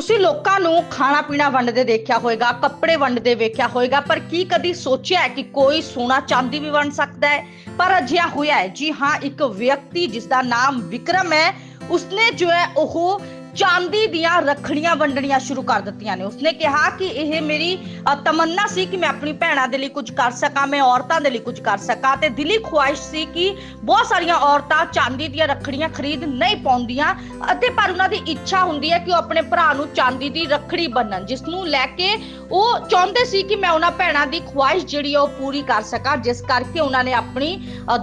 ਤੁਸੀਂ ਲੋਕਾਂ ਨੂੰ ਖਾਣਾ ਪੀਣਾ ਵੰਡਦੇ ਦੇਖਿਆ ਹੋਵੇਗਾ ਕੱਪੜੇ ਵੰਡਦੇ ਵੇਖਿਆ ਹੋਵੇਗਾ ਪਰ ਕੀ ਕਦੀ ਸੋਚਿਆ ਹੈ ਕਿ ਕੋਈ ਸੋਨਾ ਚਾਂਦੀ ਵੀ ਵੰਡ ਸਕਦਾ ਹੈ? ਪਰ ਅਜਿਹਾ ਹੋਇਆ ਹੈ। ਜੀ ਹਾਂ, ਇੱਕ ਵਿਅਕਤੀ ਜਿਸ ਦਾ ਨਾਮ ਵਿਕਰਮ ਹੈ, ਉਸਨੇ ਜੋ ਹੈ ਉਹ ਚਾਂਦੀ ਦੀਆਂ ਰੱਖੜੀਆਂ ਵੰਡਣੀਆਂ ਸ਼ੁਰੂ ਕਰ ਦਿੱਤੀਆਂ ਨੇ। ਉਸਨੇ ਕਿਹਾ ਕਿ ਇਹ ਮੇਰੀ ਤਮੰਨਾ ਸੀ ਕਿ ਮੈਂ ਆਪਣੀ ਭੈਣਾਂ ਦੇ ਲਈ ਕੁਝ ਕਰ ਸਕਾਂ, ਮੈਂ ਔਰਤਾਂ ਦੇ ਲਈ ਕੁਝ ਕਰ ਸਕਾਂ ਤੇ ਦਿਲੀ ਖੁਆਇਸ਼ ਸੀ ਕਿ ਬਹੁਤ ਸਾਰੀਆਂ ਔਰਤਾਂ ਚਾਂਦੀ ਦੀਆਂ ਰੱਖੜੀਆਂ ਖਰੀਦ ਨਹੀਂ ਪਾਉਂਦੀਆਂ ਅਤੇ ਪਰ ਉਹਨਾਂ ਦੀ ਇੱਛਾ ਹੁੰਦੀ ਹੈ ਕਿ ਉਹ ਆਪਣੇ ਭਰਾ ਨੂੰ ਚਾਂਦੀ ਦੀ ਰੱਖੜੀ ਬੰਨਣ, ਜਿਸ ਨੂੰ ਲੈ ਕੇ ਉਹ ਚਾਹੁੰਦੇ ਸੀ ਕਿ ਮੈਂ ਉਹਨਾਂ ਭੈਣਾਂ ਦੀ ਖੁਆਇਸ਼ ਜਿਹੜੀ ਹੈ ਉਹ ਪੂਰੀ ਕਰ ਸਕਾਂ, ਜਿਸ ਕਰਕੇ ਉਹਨਾਂ ਨੇ ਆਪਣੀ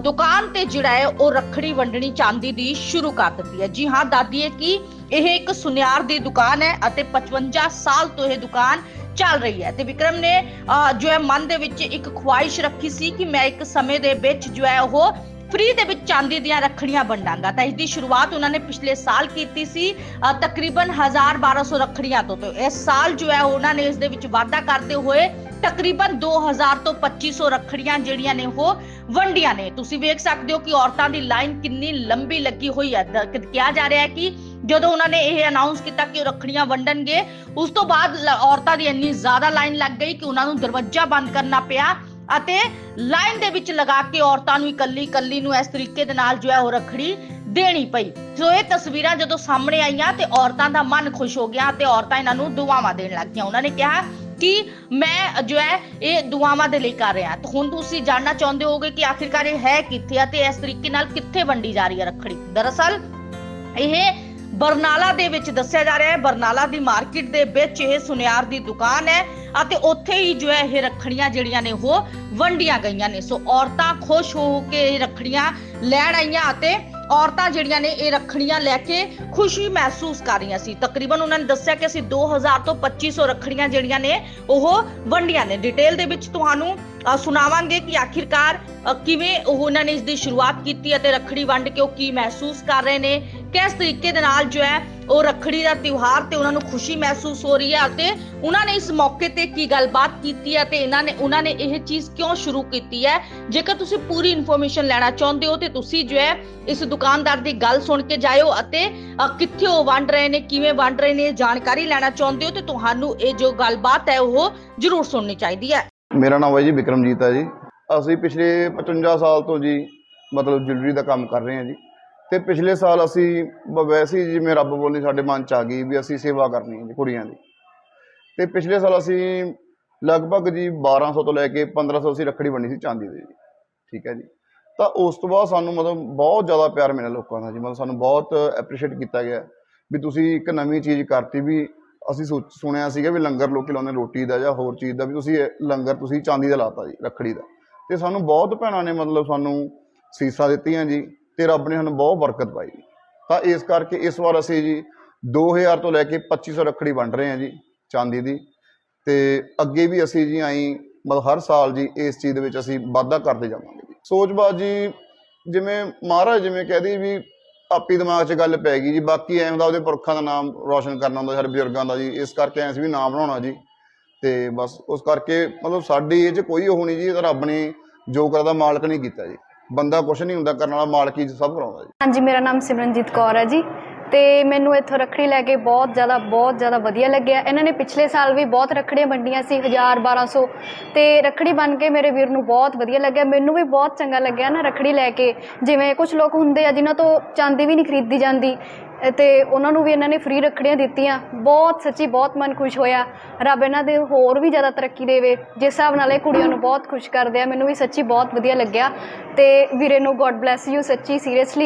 ਦੁਕਾਨ ਤੇ ਜਿਹੜਾ ਹੈ ਉਹ ਰੱਖੜੀ ਵੰਡਣੀ ਚਾਂਦੀ ਦੀ ਸ਼ੁਰੂ ਕਰ ਦਿੱਤੀ ਹੈ। ਜੀ ਹਾਂ ਦਾਦੀਏ ਕਿ ਇਹ ਇੱਕ ਸੁਨਿਆਰ ਦੀ ਦੁਕਾਨ ਹੈ ਅਤੇ 55 ਸਾਲ ਤੋਂ ਇਹ ਦੁਕਾਨ ਚੱਲ ਰਹੀ ਹੈ। ਤੇ ਵਿਕਰਮ ਨੇ ਜੋ ਹੈ ਮਨ ਦੇ ਵਿੱਚ ਇੱਕ ਖੁਆਇਸ਼ ਰੱਖੀ ਸੀ ਕਿ ਮੈਂ ਇੱਕ ਸਮੇਂ ਦੇ ਵਿੱਚ ਜੋ ਹੈ ਉਹ ਫ੍ਰੀ ਦੇ ਵਿੱਚ ਚਾਂਦੀ ਦੀਆਂ ਰੱਖੜੀਆਂ ਵੰਡਾਂਗਾ। ਤਾਂ ਇਸ ਦੀ ਸ਼ੁਰੂਆਤ ਉਹਨਾਂ ਨੇ ਪਿਛਲੇ ਸਾਲ ਕੀਤੀ ਸੀ ਅ, ਤਕਰੀਬਨ 1000-1200 ਰੱਖੜੀਆਂ ਤੋਂ। ਤੇ ਇਸ ਸਾਲ ਜੋ ਹੈ ਉਹਨਾਂ ਨੇ ਇਸ ਦੇ ਵਿੱਚ ਵਾਧਾ ਕਰਦੇ ਹੋਏ ਤਕਰੀਬਨ 2000 ਤੋਂ 2500 ਰੱਖੜੀਆਂ ਜਿਹੜੀਆਂ ਨੇ ਉਹ ਵੰਡੀਆਂ ਨੇ। ਤੁਸੀਂ ਵੇਖ ਸਕਦੇ ਹੋ ਕਿ ਔਰਤਾਂ ਦੀ ਲਾਈਨ ਕਿੰਨੀ ਲੰਬੀ ਲੱਗੀ ਹੋਈ ਹੈ। ਕਿਹਾ ਜਾ ਰਿਹਾ ਹੈ ਕਿ ਜਦੋਂ ਉਹਨਾਂ ਨੇ ਇਹ ਅਨਾਉਂਸ ਕੀਤਾ ਕਿ ਉਹ ਰੱਖੜੀਆਂ ਵੰਡਣਗੇ, ਉਸ ਤੋਂ ਬਾਅਦ ਔਰਤਾਂ ਦੀ ਇੰਨੀ ਜ਼ਿਆਦਾ ਲਾਈਨ ਲੱਗ ਗਈ ਕਿ ਉਹਨਾਂ ਨੂੰ ਦਰਵਾਜ਼ਾ ਬੰਦ ਕਰਨਾ ਪਿਆ ਅਤੇ ਲਾਈਨ ਦੇ ਵਿੱਚ ਲਗਾ ਕੇ ਔਰਤਾਂ ਨੂੰ ਇਕੱਲੀ ਇਕੱਲੀ ਨੂੰ ਇਸ ਤਰੀਕੇ ਦੇ ਨਾਲ ਜੋ ਹੈ ਉਹ ਰੱਖੜੀ ਦੇਣੀ ਪਈ। ਸੋ ਇਹ ਤਸਵੀਰਾਂ ਜਦੋਂ ਸਾਹਮਣੇ ਆਈਆਂ ਤੇ ਔਰਤਾਂ ਦਾ ਮਨ ਖੁਸ਼ ਹੋ ਗਿਆ ਤੇ ਔਰਤਾਂ ਇਹਨਾਂ ਨੂੰ ਦੁਆਵਾਂ ਦੇਣ ਲੱਗ ਗਈਆਂ। ਉਹਨਾਂ ਨੇ ਕਿਹਾ ਕਿ ਮੈਂ ਜੋ ਹੈ ਇਹ ਦੁਆਵਾਂ ਦੇ ਲਈ ਕਰ ਰਿਹਾ। ਤਾਂ ਹੁਣ ਤੁਸੀਂ ਜਾਣਨਾ ਚਾਹੁੰਦੇ ਹੋਗੇ ਕਿ ਆਖਿਰਕਾਰ ਇਹ ਹੈ ਕਿੱਥੇ ਆ ਤੇ ਇਸ ਤਰੀਕੇ ਨਾਲ ਕਿੱਥੇ ਵੰਡੀ ਜਾ ਰਹੀ ਹੈ ਰੱਖੜੀ। ਦਰਅਸਲ ਇਹ ਬਰਨਾਲਾ ਦੇ ਵਿੱਚ ਦੱਸਿਆ ਜਾ ਰਿਹਾ ਹੈ, ਬਰਨਾਲਾ ਦੀ ਮਾਰਕੀਟ ਦੇ ਵਿੱਚ ਇਹ ਸੁਨਿਆਰ ਦੀ ਦੁਕਾਨ ਹੈ ਅਤੇ ਉੱਥੇ ਹੀ ਜੋ ਹੈ ਇਹ ਰੱਖੜੀਆਂ ਜਿਹੜੀਆਂ ਨੇ ਉਹ ਵੰਡੀਆਂ ਗਈਆਂ ਨੇ। ਸੋ ਔਰਤਾਂ ਖੁਸ਼ ਹੋ ਕੇ ਇਹ ਰੱਖੜੀਆਂ ਲੈਣ ਆਈਆਂ ਅਤੇ ਔਰਤਾਂ ਜਿਹੜੀਆਂ ਨੇ ਇਹ ਰੱਖੜੀਆਂ ਲੈ ਕੇ ਖੁਸ਼ੀ ਮਹਿਸੂਸ ਕਰ ਰਹੀਆਂ ਸੀ। ਤਕਰੀਬਨ ਉਹਨਾਂ ਨੇ ਦੱਸਿਆ ਕਿ ਅਸੀਂ 2000 ਤੋਂ 2500 ਰੱਖੜੀਆਂ ਜਿਹੜੀਆਂ ਨੇ ਉਹ ਵੰਡੀਆਂ ਨੇ। ਡਿਟੇਲ ਦੇ ਵਿੱਚ ਤੁਹਾਨੂੰ ਸੁਣਾਵਾਂਗੇ ਕਿ ਆਖਿਰਕਾਰ ਕਿਵੇਂ ਉਹਨਾਂ ਨੇ ਇਸ ਦੀ ਸ਼ੁਰੂਆਤ ਕੀਤੀ ਅਤੇ ਰੱਖੜੀ ਵੰਡ ਕੇ ਉਹ ਕੀ ਮਹਿਸੂਸ ਕਰ ਰਹੇ ਨੇ ਕਿਸ ਤਰੀਕੇ ਦੇ ਨਾਲ ਜੋ ਹੈ ਉਹ ਰੱਖੜੀ ਦਾ ਤਿਉਹਾਰ ਤੇ ਉਹਨਾਂ ਨੂੰ ਖੁਸ਼ੀ ਮਹਿਸੂਸ ਹੋ ਰਹੀ ਹੈ ਅਤੇ ਉਹਨਾਂ ਨੇ ਇਸ ਮੌਕੇ ਤੇ ਕੀ ਗੱਲਬਾਤ ਕੀਤੀ ਹੈ ਤੇ ਇਹਨਾਂ ਨੇ, ਉਹਨਾਂ ਨੇ ਇਹ ਚੀਜ਼ ਕਿਉਂ ਸ਼ੁਰੂ ਕੀਤੀ ਹੈ? ਜੇਕਰ ਤੁਸੀਂ ਪੂਰੀ ਇਨਫੋਰਮੇਸ਼ਨ ਲੈਣਾ ਚਾਹੁੰਦੇ ਹੋ ਤੇ ਤੁਸੀਂ ਜੋ ਹੈ ਇਸ ਦੁਕਾਨਦਾਰ ਦੀ ਗੱਲ ਸੁਣ ਕੇ ਜਾਇਓ ਅਤੇ ਕਿੱਥੇ ਉਹ ਵੰਡ ਰਹੇ ਨੇ, ਕਿਵੇਂ ਵੰਡ ਰਹੇ ਨੇ ਜਾਣਕਾਰੀ ਲੈਣਾ ਚਾਹੁੰਦੇ ਹੋ ਤੇ ਤੁਹਾਨੂੰ ਇਹ ਜੋ ਗੱਲਬਾਤ ਹੈ ਉਹ ਜ਼ਰੂਰ ਸੁਣਨੀ ਚਾਹੀਦੀ ਹੈ। ਮੇਰਾ ਨਾਮ ਹੈ ਜੀ ਵਿਕਰਮਜੀਤ ਹੈ ਜੀ। ਅਸੀਂ ਪਿਛਲੇ 55 ਸਾਲ ਤੋਂ ਜੀ ਮਤਲਬ ਜੁਐਲਰੀ ਦਾ ਕੰਮ ਕਰ ਰਹੇ ਹਾਂ ਜੀ। ਤੇ ਪਿਛਲੇ ਸਾਲ ਅਸੀਂ ਬ- ਵੈਸੇ ਹੀ ਜਿਵੇਂ ਰੱਬ ਬੋਲੀ ਸਾਡੇ ਮਨ ਚ ਆ ਗਈ ਵੀ ਅਸੀਂ ਸੇਵਾ ਕਰਨੀ ਹੈ ਜੀ ਕੁੜੀਆਂ ਦੀ। ਤੇ ਪਿਛਲੇ ਸਾਲ ਅਸੀਂ ਲਗਭਗ ਜੀ 1200 ਤੋਂ ਲੈ ਕੇ 1500 ਅਸੀਂ ਰੱਖੜੀ ਬਣੀ ਸੀ ਚਾਂਦੀ ਦੀ ਜੀ। ਠੀਕ ਹੈ ਜੀ। ਤਾਂ ਉਸ ਤੋਂ ਬਾਅਦ ਸਾਨੂੰ ਮਤਲਬ ਬਹੁਤ ਜ਼ਿਆਦਾ ਪਿਆਰ ਮਿਲਿਆ ਲੋਕਾਂ ਦਾ ਜੀ। ਮਤਲਬ ਸਾਨੂੰ ਬਹੁਤ ਐਪਰੀਸ਼ੀਏਟ ਕੀਤਾ ਗਿਆ ਵੀ ਤੁਸੀਂ ਇੱਕ ਨਵੀਂ ਚੀਜ਼ ਕਰਤੀ ਵੀ ਅਸੀਂ ਸੋਚ- ਸੁਣਿਆ ਸੀਗਾ ਵੀ ਲੰਗਰ ਲੋਕੀ ਲਾਉਂਦੇ ਰੋਟੀ ਦਾ ਜਾਂ ਹੋਰ ਚੀਜ਼ ਦਾ ਵੀ ਤੁਸੀਂ ਲੰਗਰ ਤੁਸੀਂ ਚਾਂਦੀ ਦਾ ਲਾਤਾ ਜੀ, ਰੱਖੜੀ ਦਾ। ਤੇ ਸਾਨੂੰ ਬਹੁਤ ਭੈਣਾਂ ਨੇ ਮਤਲਬ ਸਾਨੂੰ ਸੀਸਾਂ ਦਿੱਤੀਆਂ ਜੀ। ਤੇ ਰੱਬ ਨੇ ਸਾਨੂੰ ਬਹੁਤ ਬਰਕਤ ਪਾਈ। ਤਾਂ ਇਸ ਕਰਕੇ ਇਸ ਵਾਰ ਅਸੀਂ ਜੀ 2000 ਤੋਂ ਲੈ ਕੇ 2500 ਰੱਖੜੀ ਵੰਡ ਰਹੇ ਹਾਂ ਜੀ ਚਾਂਦੀ ਦੀ। ਤੇ ਅੱਗੇ ਵੀ ਅਸੀਂ ਜੀ ਆਈ ਮਤਲਬ ਹਰ ਸਾਲ ਜੀ ਇਸ ਚੀਜ਼ ਦੇ ਵਿੱਚ ਅਸੀਂ ਵਾਧਾ ਕਰਦੇ ਜਾਵਾਂਗੇ ਜੀ। ਸੋਚਬਾਜ਼ ਜੀ ਜਿਵੇਂ ਮਹਾਰਾਜ ਜਿਵੇਂ ਕਹਦੀ ਵੀ ਆਪੀ ਦਿਮਾਗ 'ਚ ਗੱਲ ਪੈ ਗਈ ਜੀ, ਬਾਕੀ ਐਂ ਹੁੰਦਾ ਉਹਦੇ ਪੁਰਖਾਂ ਦਾ ਨਾਮ ਰੋਸ਼ਨ ਕਰਨਾ ਹੁੰਦਾ, ਸਾਡੇ ਬਜ਼ੁਰਗਾਂ ਦਾ ਜੀ, ਇਸ ਕਰਕੇ ਐਂ ਵੀ ਨਾਮ ਬਣਾਉਣਾ ਜੀ। ਤੇ ਬਸ ਉਸ ਕਰਕੇ ਮਤਲਬ ਸਾਡੀ ਇਹ 'ਚ ਕੋਈ ਉਹ ਨਹੀਂ ਜੀ ਰੱਬ ਨੇ ਜੋ ਕਰਦਾ ਮਾਲਕ ਨਹੀਂ ਕੀਤਾ ਜੀ। ਬੰਦਾ ਕੁਛ ਨਹੀਂ ਹੁੰਦਾ, ਕਰਨ ਵਾਲਾ ਮਾਲਕ ਹੀ ਸਭ ਕਰਾਉਂਦਾ ਜੀ। ਹਾਂਜੀ, ਮੇਰਾ ਨਾਮ ਸਿਮਰਨਜੀਤ ਕੌਰ ਹੈ ਜੀ। ਤੇ ਮੈਨੂੰ ਇੱਥੋਂ ਰੱਖੜੀ ਲੈ ਕੇ ਬਹੁਤ ਜ਼ਿਆਦਾ ਬਹੁਤ ਜ਼ਿਆਦਾ ਵਧੀਆ ਲੱਗਿਆ। ਇਹਨਾਂ ਨੇ ਪਿਛਲੇ ਸਾਲ ਵੀ ਬਹੁਤ ਰੱਖੜੀਆਂ ਵੰਡੀਆਂ ਸੀ 1000 1200 ਤੇ ਰੱਖੜੀ ਬਣ ਕੇ ਮੇਰੇ ਵੀਰ ਨੂੰ ਬਹੁਤ ਵਧੀਆ ਲੱਗਿਆ। ਮੈਨੂੰ ਵੀ ਬਹੁਤ ਚੰਗਾ ਲੱਗਿਆ ਨਾ ਰੱਖੜੀ ਲੈ ਕੇ। ਜਿਵੇਂ ਕੁਝ ਲੋਕ ਹੁੰਦੇ ਆ ਜਿਨ੍ਹਾਂ ਤੋਂ ਚਾਂਦੀ ਵੀ ਨਹੀਂ ਖਰੀਦੀ ਜਾਂਦੀ ਅ, ਤੇ ਉਹਨਾਂ ਨੂੰ ਵੀ ਇਹਨਾਂ ਨੇ ਫ੍ਰੀ ਰੱਖੜੀਆਂ ਦਿੱਤੀਆਂ। ਬਹੁਤ ਸੱਚੀ ਬਹੁਤ ਮਨ ਖੁਸ਼ ਹੋਇਆ। ਰੱਬ ਇਹਨਾਂ ਦੇ ਹੋਰ ਵੀ ਜ਼ਿਆਦਾ ਤਰੱਕੀ ਦੇਵੇ। ਜਿਸ ਹਿਸਾਬ ਨਾਲ ਇਹ ਕੁੜੀਆਂ ਨੂੰ ਬਹੁਤ ਖੁਸ਼ ਕਰਦੇ ਆ ਮੈਨੂੰ ਵੀ ਸੱਚੀ ਬਹੁਤ ਵਧੀਆ ਲੱਗਿਆ। ਤੇ ਵੀਰੇ ਨੂੰ ਗੋਡ ਬlesਸ ਯੂ ਸੱਚੀ ਸੀਰੀਅਸਲੀ